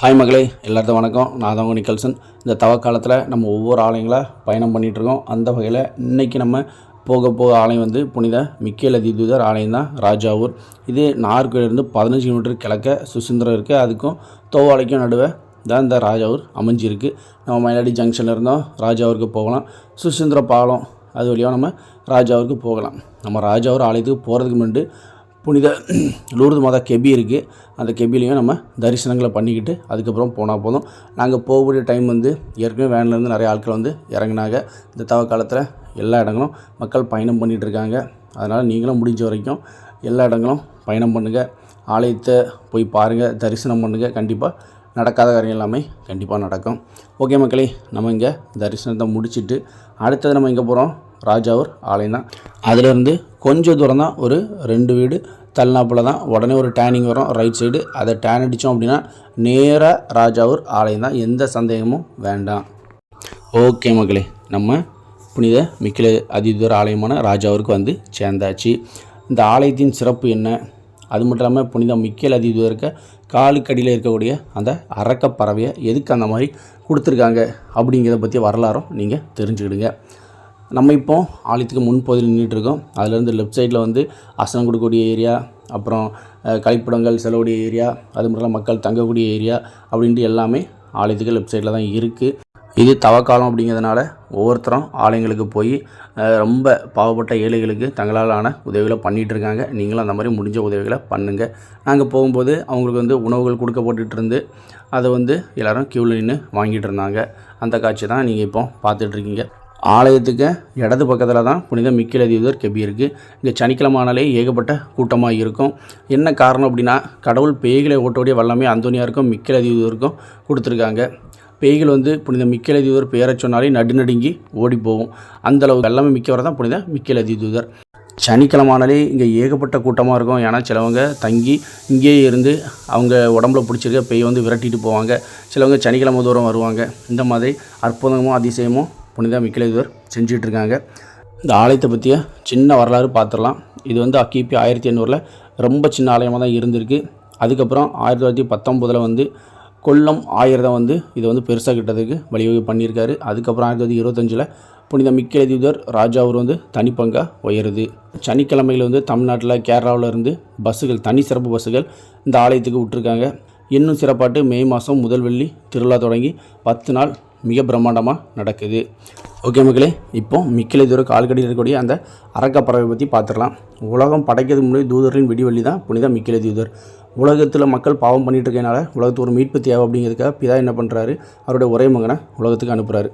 Hi மகளே எல்லாருக்கும் வணக்கம். நான் தான் நிக்கல்சன். இந்த தவக்காலத்தில் நம்ம ஒவ்வொரு ஆலயங்களை பயணம் பண்ணிகிட்ருக்கோம் அந்த வகையில் இன்றைக்கி நம்ம போக போக ஆலயம் வந்து புனித மிக்கேல தீதுதர் ஆலயம் தான் ராஜாவூர் இது நாகர்கோயிலிருந்து பதினஞ்சு கிலோமீட்டர் கிழக்க சுசீந்திரம் இருக்குது அதுக்கும் தோவாலைக்கும் நடுவே தான் இந்த ராஜாவூர் அமைஞ்சிருக்கு. நம்ம மயிலாடி ஜங்ஷனில் இருந்தோம். ராஜாவூருக்கு போகலாம். சுசீந்திர பாலம் அது வழியாக நம்ம ராஜாவூருக்கு போகலாம். நம்ம ராஜாவூர் ஆலயத்துக்கு போகிறதுக்கு முன்னாடி புனித லூர்து மாதா கெபி இருக்குது அந்த கெபிலையும் நம்ம தரிசனங்களை பண்ணிக்கிட்டு அதுக்கப்புறம் போனால் போதும். நாங்கள் போகக்கூடிய டைம் வந்து ஏற்கனவே வேன்லேருந்து நிறைய ஆட்கள் வந்து இறங்குனாங்க. இந்த தவ காலத்தில் எல்லா இடங்களும் மக்கள் பயணம் பண்ணிகிட்ருக்காங்க அதனால் நீங்களும் முடிஞ்ச வரைக்கும் எல்லா இடங்களும் பயணம் பண்ணுங்கள் ஆலயத்தை போய் பாருங்கள் தரிசனம் பண்ணுங்கள் கண்டிப்பாக நடக்காத காரியம் எல்லாமே கண்டிப்பாக நடக்கும். ஓகே மக்களே நம்ம இங்கே தரிசனத்தை முடிச்சுட்டு அடுத்தது நம்ம எங்கே போகிறோம் ராஜாவூர் ஆலயம் தான் அதிலேருந்து கொஞ்சம் தூரம் தான் ஒரு ரெண்டு வீடு தள்ளினாப்பில் தான். உடனே ஒரு டேனிங் வரும் ரைட் சைடு அதை டேன் அடித்தோம் அப்படின்னா நேராக ராஜாவூர் ஆலயம் தான் எந்த சந்தேகமும் வேண்டாம். ஓகே மக்களே நம்ம புனித மிக்கில அதிதூர ஆலயமான ராஜாவூருக்கு வந்து சேர்ந்தாச்சு. இந்த ஆலயத்தின் சிறப்பு என்ன? அது மட்டும் இல்லாமல் புனித மிக்கேல் அதிதூதருக்கு காலுக்கடியில் இருக்கக்கூடிய அந்த அரக்க பறவையை எதுக்கு அந்த மாதிரி கொடுத்துருக்காங்க? அப்படிங்கிறத பற்றி வரலாறும் நீங்கள் தெரிஞ்சுக்கிடுங்க. நம்ம இப்போ ஆலயத்துக்கு முன்பகுதியில் நின்றுட்டுருக்கோம் அதுலேருந்து லெஃப்ட் சைடில் வந்து அசனம் கொடுக்கக்கூடிய ஏரியா அப்புறம் கழிப்பிடங்கள் செல்லக்கூடிய ஏரியா அது மட்டும் இல்லாமல் மக்கள் தங்கக்கூடிய ஏரியா அப்படின்ட்டு எல்லாமே ஆலயத்துக்கு லெஃப்ட் சைடில் தான் இருக்குது இது தவக்காலம் அப்படிங்கிறதுனால ஒவ்வொருத்தரும் ஆலயங்களுக்கு போய் ரொம்ப பாவப்பட்ட ஏழைகளுக்கு தங்களால் ஆன உதவிகளை பண்ணிகிட்ருக்காங்க நீங்களும் அந்த மாதிரி முடிஞ்ச உதவிகளை பண்ணுங்கள் நாங்கள் போகும்போது அவங்களுக்கு வந்து உணவுகள் கொடுக்கப்பட்டுட்டு இருந்து அதை வந்து எல்லோரும் க்யூவில் நின்று வாங்கிட்டு இருந்தாங்க. அந்த காட்சி தான் நீங்கள் இப்போ பார்த்துட்ருக்கீங்க ஆலயத்துக்கு இடது பக்கத்தில் தான் புனித மிக்கில தீவுதர் கெபி இருக்குது இங்கே சனிக்கிழமானாலே ஏகப்பட்ட கூட்டமாக இருக்கும். என்ன காரணம் அப்படின்னா கடவுள் பேய்களை ஓட்டோடைய வல்லமே அந்தோனியாருக்கும் மிக்கில தீவுதருக்கும் கொடுத்துருக்காங்க. பேய்கள் வந்து புனித மிக்கில தீவுதர் பேரை சொன்னாலே நடுநடுங்கி ஓடி போகும். அந்தளவு அளவுக்கு எல்லாமே தான் புனித மிக்கில தீதர் சனிக்கிழமானாலே இங்கே ஏகப்பட்ட கூட்டமாக இருக்கும். ஏன்னா சிலவங்க தங்கி இங்கேயே இருந்து அவங்க உடம்புல பிடிச்சிருக்க பேய் வந்து விரட்டிட்டு போவாங்க. சிலவங்க சனிக்கிழமை தூரம் வருவாங்க. இந்த மாதிரி அற்புதமும் அதிசயமும் புனித மிக்கலேதுவர் செஞ்சிகிட்ருக்காங்க இந்த ஆலயத்தை பற்றிய சின்ன வரலாறு பார்த்துடலாம் இது வந்து கிபி ஆயிரத்தி எண்ணூறில் ரொம்ப சின்ன ஆலயமாக தான் இருந்திருக்கு. அதுக்கப்புறம் ஆயிரத்தி தொள்ளாயிரத்தி பத்தொம்போதில் வந்து கொல்லம் ஆயிரதம் வந்து இதை வந்து பெருசாக கிட்டதுக்கு வழிவகை பண்ணியிருக்காரு. அதுக்கப்புறம் ஆயிரத்தி தொள்ளாயிரத்தி இருபத்தஞ்சில் புனித மிக்கேல ராஜாவூர் வந்து தனிப்பங்காக உயருது. சனிக்கிழமையில் வந்து தமிழ்நாட்டில் கேரளாவில் இருந்து பஸ்ஸுகள் தனி சிறப்பு பஸ்ஸுகள் இந்த ஆலயத்துக்கு விட்டுருக்காங்க. இன்னும் சிறப்பாட்டு மே மாதம் முதல் வெள்ளி திருவிழா தொடங்கி பத்து நாள் மிக பிரம்மாண்டமாக நடக்குது. ஓகே மக்களே இப்போ மிக்கில தூர கால்கடியில் இருக்கக்கூடிய அந்த அரக்கப்பறவை பற்றி பார்த்துடலாம். உலகம் படைக்கிறது முன்னாடி தூதர்களின் விடிவெள்ளி தான் புனித மிக்கில தூதர். உலகத்தில் மக்கள் பாவம் பண்ணிட்டு இருக்கனால உலகத்துக்கு ஒரு மீட்பு தேவை அப்படிங்கிறதுக்காக பிதா என்ன பண்ணுறாரு அவருடைய ஒரே மகனை உலகத்துக்கு அனுப்புகிறாரு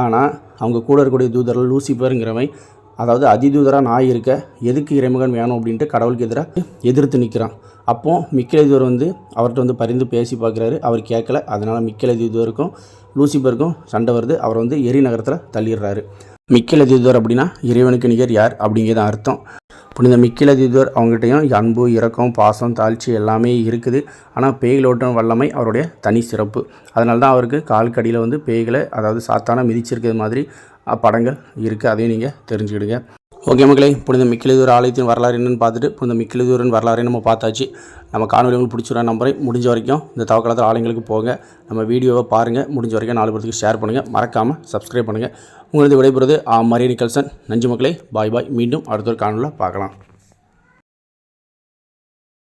ஆனால் அவங்க கூட இருக்கக்கூடிய தூதர்கள் லூசிபருங்கிறவன் அதாவது அதிதூதராக நான் இருக்க எதுக்கு இறைமகன் வேணும் அப்படின்ட்டு கடவுளுக்கு எதிராக எதிர்த்து நிற்கிறான் அப்போது மிக்கலேதுவர் வந்து அவர்கிட்ட வந்து பரிந்து பேசி பார்க்குறாரு. அவர் கேட்கல. அதனால் மிக்கலேதுவருக்கும் லூசிபருக்கும் சண்டை வருது. அவர் வந்து எரி நகரத்தில் தள்ளிடுறாரு. மிக்கலேதுவர் அப்படின்னா இறைவனுக்கு நிகர் யார் அப்படிங்கிறது அர்த்தம். புனித மிக்கிலதீதர் அவங்ககிட்டையும் அன்பு இரக்கம் பாசம் தாழ்ச்சி எல்லாமே இருக்குது. ஆனால் பேய்களோட்டம் வல்லமை அவருடைய தனி சிறப்பு. அதனால தான் அவருக்கு கால் கடியில் வந்து பேய்களை அதாவது சாத்தான மிதிச்சிருக்கிறது மாதிரி படங்கள் இருக்குது அதையும் நீங்கள் தெரிஞ்சுக்கிடுங்க. ஓகே மக்களே புனித மிக்கிலதூர் ஆலயத்தின் வரலாறு என்னென்னு பார்த்துட்டு புனித மிக்கிலதூரின் வரலாறு நம்ம பார்த்தாச்சு. நம்ம காணொலி உங்களுக்கு பிடிச்சிருக்க நம்பரை முடிஞ்ச வரைக்கும் இந்த தவக்காலத்தில் ஆலயங்களுக்கு போங்க. நம்ம வீடியோவை பாருங்கள் முடிஞ்ச வரைக்கும் நாலு பேருக்கு ஷேர் பண்ணுங்கள் மறக்காமல் சப்ஸ்கிரைப் பண்ணுங்கள் உங்களது விடைபெறுவது ஆ. மரிய நிக்கல்சன். நஞ்சு மக்களே. பாய் பாய். மீண்டும் அடுத்த ஒரு காணொலியில் பார்க்கலாம்.